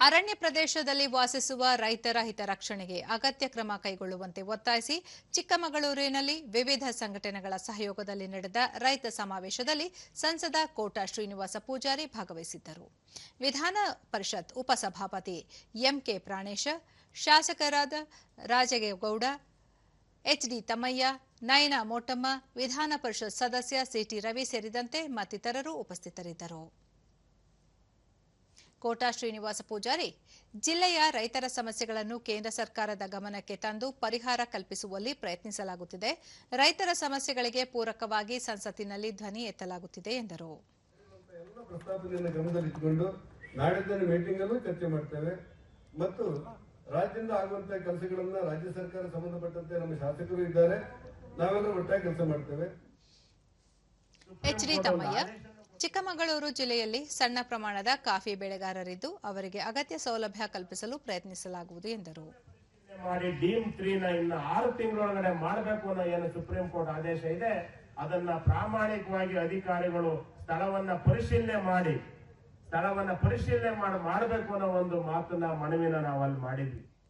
ಅರಣ್ಯ ಪ್ರದೇಶದಲ್ಲಿ ವಾಸಿಸುವ ರೈತರ ಹಿತರಕ್ಷಣೆಗೆ ಅಗತ್ಯ ಕ್ರಮ ಕೈಗೊಳ್ಳುವಂತೆ ಒತ್ತಾಯಿಸಿ ಚಿಕ್ಕಮಗಳೂರಿನಲ್ಲಿ ವಿವಿಧ ಸಂಘಟನೆಗಳ ಸಹಯೋಗದಲ್ಲಿ ನಡೆದ ರೈತ ಸಮಾವೇಶದಲ್ಲಿ ಸಂಸದ ಕೋಟಾ ಶ್ರೀನಿವಾಸ ಪೂಜಾರಿ ಭಾಗವಹಿಸಿದ್ದರು. ವಿಧಾನ ಪರಿಷತ್ ಉಪಸಭಾಪತಿ ಎಂಕೆ ಪ್ರಾಣೇಶ, ಶಾಸಕರಾದ ರಾಜಗೇಗೌಡ ಎಚ್ಡಿ ತಮ್ಮಯ್ಯ, ನಯನ ಮೋಟಮ್ಮ, ವಿಧಾನ ಪರಿಷತ್ ಸದಸ್ಯ ಸಿಟಿ ರವಿ ಸೇರಿದಂತೆ ಮತ್ತಿತರರು ಉಪಸ್ಥಿತರಿದ್ದರು. ಕೋಟಾ ಶ್ರೀನಿವಾಸ ಪೂಜಾರಿ ಜಿಲ್ಲೆಯ ರೈತರ ಸಮಸ್ಯೆಗಳನ್ನು ಕೇಂದ್ರ ಸರ್ಕಾರದ ಗಮನಕ್ಕೆ ತಂದು ಪರಿಹಾರ ಕಲ್ಪಿಸುವಲ್ಲಿ ಪ್ರಯತ್ನಿಸಲಾಗುತ್ತಿದೆ. ರೈತರ ಸಮಸ್ಯೆಗಳಿಗೆ ಪೂರಕವಾಗಿ ಸಂಸತ್ತಿನಲ್ಲಿ ಧ್ವನಿ ಎತ್ತಲಾಗುತ್ತಿದೆ ಎಂದರು. ಮತ್ತು ರಾಜ್ಯದಿಂದ ಆಗುವಂತಹ ಕೆಲಸಗಳನ್ನ ರಾಜ್ಯ ಸರ್ಕಾರ ಸಂಬಂಧಪಟ್ಟಂತೆ ನಮ್ಮ ಶಾಸಕರು ಇದ್ದಾರೆ. ನಾವೆಲ್ಲರೂ ಒಟ್ಟಾಗಿ ಕೆಲಸ ಮಾಡ್ತೇವೆ. ಎಚ್ಡಿ ತಮ್ಮಯ್ಯ. ಚಿಕ್ಕಮಗಳೂರು ಜಿಲ್ಲೆಯಲ್ಲಿ ಸಣ್ಣ ಪ್ರಮಾಣದ ಕಾಫಿ ಬೆಳೆಗಾರರಿದ್ದು ಅವರಿಗೆ ಅಗತ್ಯ ಸೌಲಭ್ಯ ಕಲ್ಪಿಸಲು ಪ್ರಯತ್ನಿಸಲಾಗುವುದು ಎಂದರು. ಮಾಡಿ ಡೀಮ್ ತ್ರೀನ ಇನ್ನು ಆರು ತಿಂಗಳೊಳಗಡೆ ಮಾಡಬೇಕು ಅನ್ನೋ ಏನು ಸುಪ್ರೀಂ ಕೋರ್ಟ್ ಆದೇಶ ಇದೆ, ಅದನ್ನ ಪ್ರಾಮಾಣಿಕವಾಗಿ ಅಧಿಕಾರಿಗಳು ಸ್ಥಳವನ್ನ ಪರಿಶೀಲನೆ ಮಾಡಿ, ಸ್ಥಳವನ್ನ ಪರಿಶೀಲನೆ ಮಾಡಿ, ಮಾಡಬೇಕು ಅನ್ನೋ ಒಂದು ಮಾತನ್ನ ಮನವಿನ ನಾವು ಅಲ್ಲಿ ಮಾಡಿದ್ವಿ.